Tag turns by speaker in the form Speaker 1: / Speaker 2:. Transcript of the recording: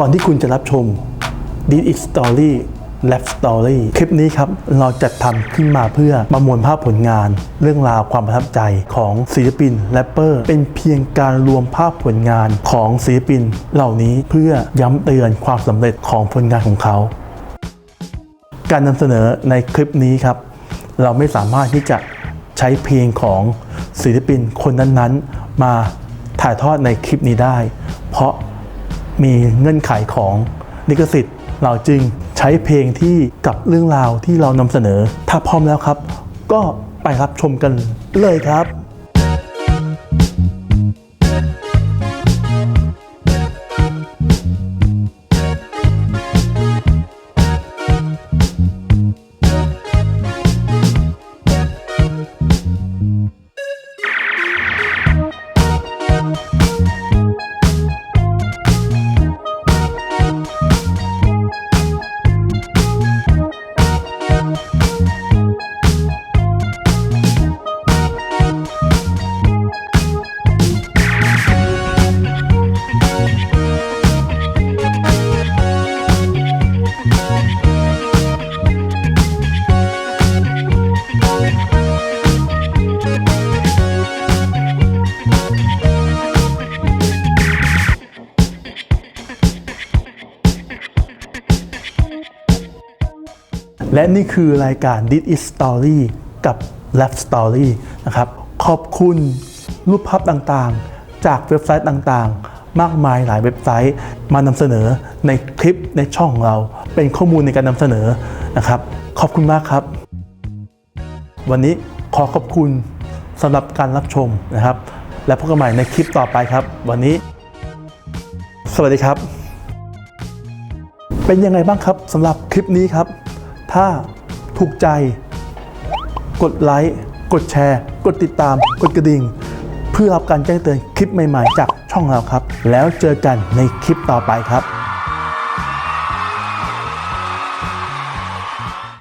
Speaker 1: ก่อนที่คุณจะรับชม This is Story Lab Story คลิปนี้ครับ เราจัดทำขึ้นมาเพื่อประมวลภาพผลงาน เรื่องราวความประทับใจของศิลปินแรปเปอร์ เป็นเพียงการรวมภาพผลงานของศิลปิน เหล่านี้เพื่อย้ำเตือนความสำเร็จของผลงานของเขา การนำเสนอในคลิปนี้ครับ เราไม่สามารถที่จะใช้เพลงของศิลปินคนนั้นๆ มาถ่ายทอดในคลิปนี้ได้ เพราะ มีเงื่อนไขของลิขสิทธิ์ เราจึงใช้เพลงที่กับเรื่องราวที่เรานำเสนอ ถ้าพร้อมแล้วครับ ก็ไปรับชมกันเลยครับ Thank you. และนี่คือรายการ This is Story กับ Lab Story นะครับ ขอบคุณรูปภาพต่างๆ จากเว็บไซต์ต่างๆ มากมายหลายเว็บไซต์มานำเสนอในคลิปในช่องของเรา เป็นข้อมูลในการนำเสนอนะครับ ขอบคุณมากครับ วันนี้ขอขอบคุณสำหรับการรับชมนะครับ และพบกันใหม่ในคลิปต่อไปครับ วันนี้ สวัสดีครับ เป็นยังไงบ้างครับสำหรับคลิปนี้ครับ ถ้าถูกใจ กดไลค์ กดแชร์ กดติดตาม กดกระดิ่ง เพื่อรับการแจ้งเตือนคลิปใหม่ๆ จากช่องเราครับ แล้วเจอกันในคลิปต่อไปครับ